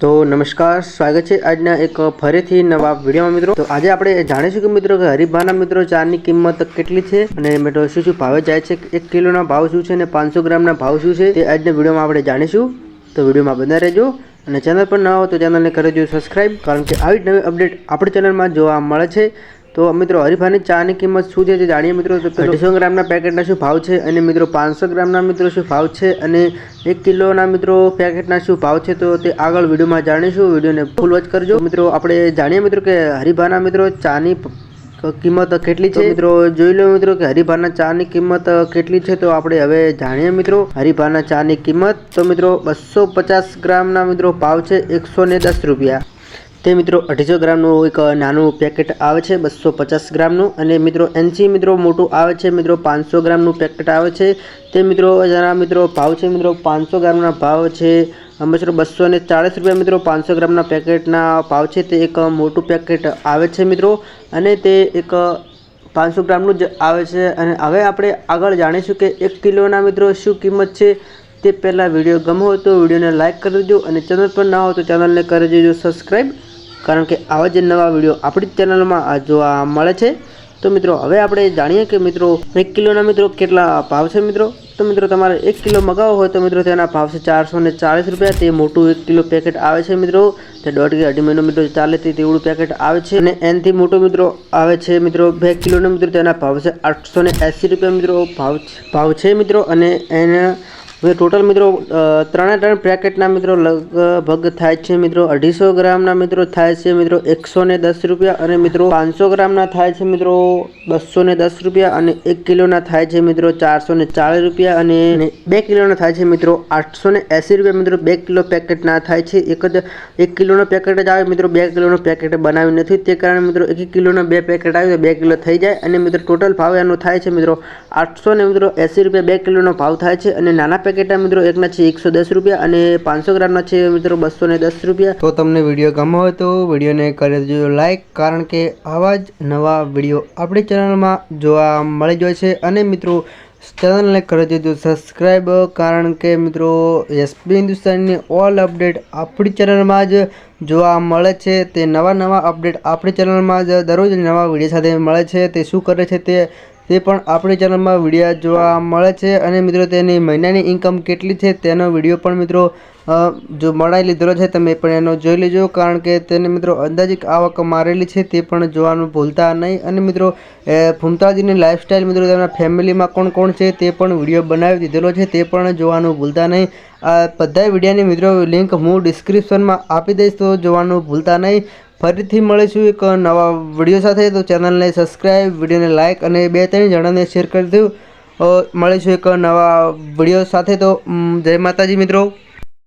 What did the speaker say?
તો નમસ્કાર, સ્વાગત છે આજના એક ફરીથી નવા વિડીયોમાં મિત્રો. તો આજે આપણે જાણીશું કે મિત્રો કે હરિભાના મિત્રો ચાની કિંમત કેટલી છે અને મિત્રો શું શું ભાવે જાય છે, એક કિલોના ભાવ શું છે અને પાંચસો ગ્રામના ભાવ શું છે તે આજના વિડીયોમાં આપણે જાણીશું. તો વિડીયોમાં બધા રહેજો અને ચેનલ પર ન હો તો ચેનલને કરજો સબસ્ક્રાઈબ કારણ કે આવી જ નવી અપડેટ આપણી ચેનલમાં જોવા મળે છે. તો મિત્રો હરીફાની ચાની કિંમત શું છે તે જાણીએ મિત્રો? તો અઢીસો ગ્રામના પેકેટના શું ભાવ છે અને મિત્રો પાંચસો ગ્રામના મિત્રો શું ભાવ છે અને એક કિલોના મિત્રો પેકેટના શું ભાવ છે? તો તે આગળ વિડીયોમાં જાણીશું. વિડીયોને ફૂલ વોચ કરજો. મિત્રો આપણે જાણીએ મિત્રો કે હરીફાના મિત્રો ચાની કિંમત કેટલી છે? મિત્રો જોઈ લો મિત્રો કે હરીફાના ચાની કિંમત કેટલી છે? તો આપણે હવે જાણીએ મિત્રો હરીફાના ચાની કિંમત. તો મિત્રો બસો પચાસ ગ્રામના મિત્રો ભાવ છે એકસો ને દસ રૂપિયા. તે મિત્રો અઢીસો ગ્રામનું એક નાનું પેકેટ આવે છે, બસો પચાસ ગ્રામનું. અને મિત્રો એનસી મિત્રો મોટું આવે છે, મિત્રો પાંચસો ગ્રામનું પેકેટ આવે છે. તે મિત્રો જરા મિત્રો ભાવ છે, મિત્રો પાંચસો ગ્રામના ભાવ છે. મિત્રો બસો ને ચાળીસ રૂપિયા મિત્રો પાંચસો ગ્રામના પેકેટના ભાવ છે. તે એક મોટું પેકેટ આવે છે મિત્રો. અને તે એક પાંચસો ગ્રામનું જ આવે છે. અને હવે આપણે આગળ જાણીશું કે એક કિલોના મિત્રો શું કિંમત છે. તે પહેલાં વીડિયો ગમો હોય તો વિડીયોને લાઇક કરી દેજો અને ચેનલ પર ના હોય તો ચેનલને કરી દેજો, સબસ્ક્રાઈબ. કારણ કે આવા જ નવા વીડિયો આપણી જ ચેનલમાં જોવા મળે છે. તો મિત્રો, હવે આપણે જાણીએ કે મિત્રો, એક કિલોના મિત્રો કેટલા ભાવ છે મિત્રો? તો મિત્રો, તમારે એક કિલો મગાવવો હોય તો મિત્રો, તેના ભાવ છે ચારસો ને ચાલીસ રૂપિયા. તે મોટું એક કિલો પેકેટ આવે છે મિત્રો. તે દોઢ કે અઢી મહિનો મિત્રો ચાલે તે તેવડું પેકેટ આવે છે. અને એનાથી મોટો મિત્રો આવે છે મિત્રો, બે કિલોનો મિત્રો, તેના ભાવ છે આઠસો ને એંસી રૂપિયા મિત્રો ભાવ ભાવ છે મિત્રો. અને એના ટોટલ મિત્રો ત્રણે ત્રણ પેકેટના મિત્રો લગભગ થાય છે મિત્રો અઢીસો ગ્રામના મિત્રો થાય છે મિત્રો એકસો ને દસ રૂપિયા અને મિત્રો પાંચસો ગ્રામના થાય છે મિત્રો બસો ને દસ રૂપિયા અને એક કિલોના થાય છે મિત્રો ચારસો ને ચાલીસ રૂપિયા અને બે કિલોના થાય છે મિત્રો આઠસો ને એંસી રૂપિયા મિત્રો બે કિલો પેકેટના થાય છે. એક જ, એક કિલોનો પેકેટ જ આવે મિત્રો બે કિલોનો પેકેટ બનાવ્યું નથી. તે કારણે મિત્રો એક કિલોના બે પેકેટ આવે બે કિલો થઈ જાય અને મિત્રો ટોટલ ભાવ એનો થાય છે મિત્રો આઠસો ને મિત્રો એંસી રૂપિયા બે કિલોનો ભાવ થાય છે અને નાના પેકેટના મિત્રો એકના છે એકસો દસ રૂપિયા અને પાંચસો ગ્રામના છે મિત્રો બસો દસ રૂપિયા. તો તમને વીડિયો ગમો હોય તો વિડીયોને કરી દેજો લાઈક, કારણ કે આવા જ નવા વીડિયો આપણી ચેનલમાં જોવા મળી જાય છે. અને મિત્રો, ચેનલને કરી દેજો સબસ્ક્રાઈબ, કારણ કે મિત્રો એસપી હિન્દુસ્તાનની ઓલ અપડેટ આપણી ચેનલમાં જ જોવા મળે છે. તે નવા નવા અપડેટ આપણી ચેનલમાં જ દરરોજ નવા વીડિયો સાથે મળે છે. તે શું કરે છે તે તે પણ આપણી ચેનલમાં વીડિયો જોવા મળે છે અને મિત્રો તેની મહિનાની ઇન્કમ કેટલી છે તેનો વીડિયો પણ મિત્રો જો મળાઈ લીધેલો છે તમે પણ એનો જોઈ લેજો. કારણ કે તેને મિત્રો અંદાજિક આવક મારેલી છે તે પણ જોવાનું ભૂલતા નહીં. અને મિત્રો ફૂમતાજીની લાઈફસ્ટાઈલ મિત્રો તેમના ફેમિલીમાં કોણ કોણ છે તે પણ વીડિયો બનાવી દીધેલો છે તે પણ જોવાનું ભૂલતા નહીં. બધા વિડીયાની મિત્રો લિંક હું ડિસ્ક્રિપ્શનમાં આપી દઈશ, તો જોવાનું ભૂલતા નહીં. ફરીથી મળીશું એક નવા વીડિયો સાથે. તો ચેનલને સબસ્ક્રાઈબ વિડીયોને લાઇક અને બે ત્રણ જણાને શેર કરી દઉં. મળીશું એક નવા વીડિયો સાથે. તો જય માતાજી મિત્રો.